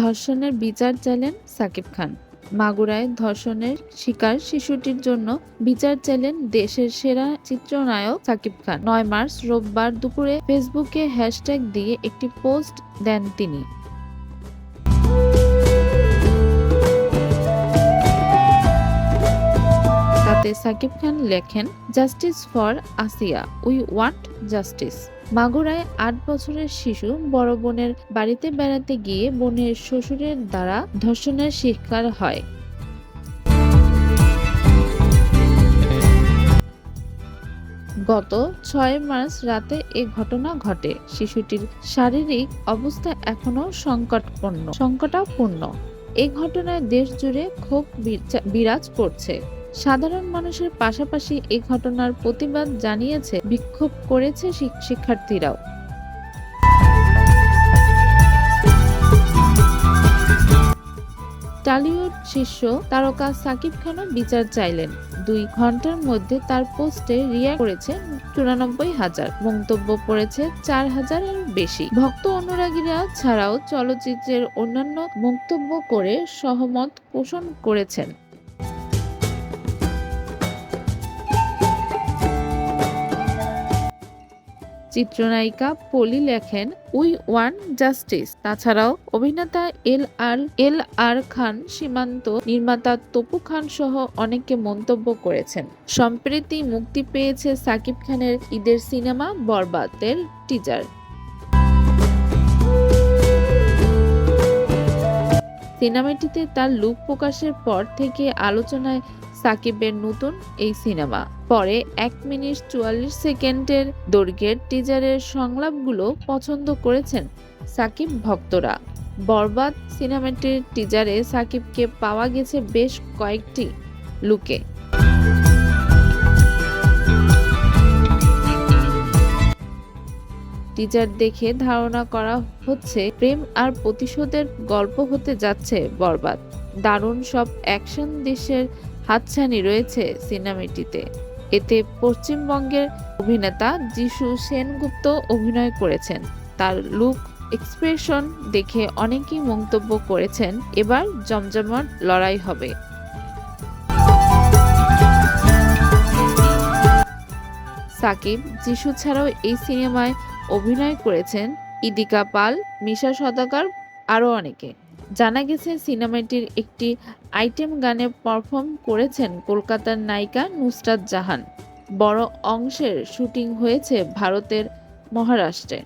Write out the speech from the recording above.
ধর্ষণের বিচার চাইলেন সাকিব খান। মাগুরায় ধর্ষণের শিকার শিশুটির জন্য বিচার চাইলেন দেশের সেরা চিত্রনায়ক সাকিব খান। নয় মার্চ রোববার দুপুরে ফেসবুকে হ্যাশট্যাগ দিয়ে একটি পোস্ট দেন তিনি। তাতে সাকিব খান লেখেন, justice for Asiya, we want justice. মাগুরায় আট বছরের শিশু বড় বোনের বাড়িতে বেড়াতে গিয়ে বোনের শ্বশুরের দ্বারা ধর্ষণের শিকার হয়। গত ছয় মার্চ রাতে এ ঘটনা ঘটে। শিশুটির শারীরিক অবস্থা এখনও সংকটপূর্ণ, সংকটাপূর্ণ। এই ঘটনায় দেশ জুড়ে ক্ষোভ বিরাজ করছে। সাধারণ মানুষের পাশাপাশি এই ঘটনার প্রতিবাদ জানিয়েছে, বিক্ষোভ করেছে শিক্ষার্থীরাও। টালিউড শীর্ষ তারকা সাকিব খানও বিচার চাইলেন। দুই ঘণ্টার মধ্যে তার পোস্টে রিয়া করেছে চুরানব্বই হাজার, মন্তব্য পড়েছে চার হাজারের বেশি। ভক্ত অনুরাগীরা ছাড়াও চলচ্চিত্রের অন্যান্য মন্তব্য করে সহমত পোষণ করেছেন। চিত্রনায়িকা পলি লেখেন, উই ওয়ান জাস্টিস। তাছাড়াও অভিনেতা এল আর এল আর খান, সীমান্ত নির্মাতা তপু খান সহ অনেকে মন্তব্য করেছেন। সম্প্রতি মুক্তি পেয়েছে সাকিব খানের ঈদের সিনেমা বরবাদের টিজার সিনেমাটিতে তার লুক প্রকাশের পর থেকে আলোচনায় সাকিবের নতুন এই সিনেমা। পরে এক মিনিট চুয়াল্লিশ সেকেন্ডের দৈর্ঘ্যের টিজারের সংলাপগুলো পছন্দ করেছেন সাকিব ভক্তরা। বরবাদ সিনেমাটির টিজারে সাকিবকে পাওয়া গেছে বেশ কয়েকটি লুকে। টিজার দেখে ধারণা করা হচ্ছে, প্রেম আর প্রতিশোধের গল্প হতে যাচ্ছে বরবাদ। দারুণ সব অ্যাকশন দৃশ্যের হাতছানি রয়েছে সিনেমাটিতে। এতে পশ্চিমবঙ্গের অভিনেতা যিশু সেনগুপ্ত অভিনয় করেছেন। তার লুক এক্সপ্রেশন দেখে অনেকেই মন্তব্য করেছেন, এবার জমজমাট লড়াই হবে। সাকিব যিশু ছাড়াও এই সিনেমায় অভিনয় করেছেন ইদিকা পাল, মিশা সদাকার আরও অনেকে। জানা গেছে, সিনেমাটির একটি আইটেম গানে পারফর্ম করেছেন কলকাতার নায়িকা নুসরাত জাহান। বড় অংশের শুটিং হয়েছে ভারতের মহারাষ্ট্রে।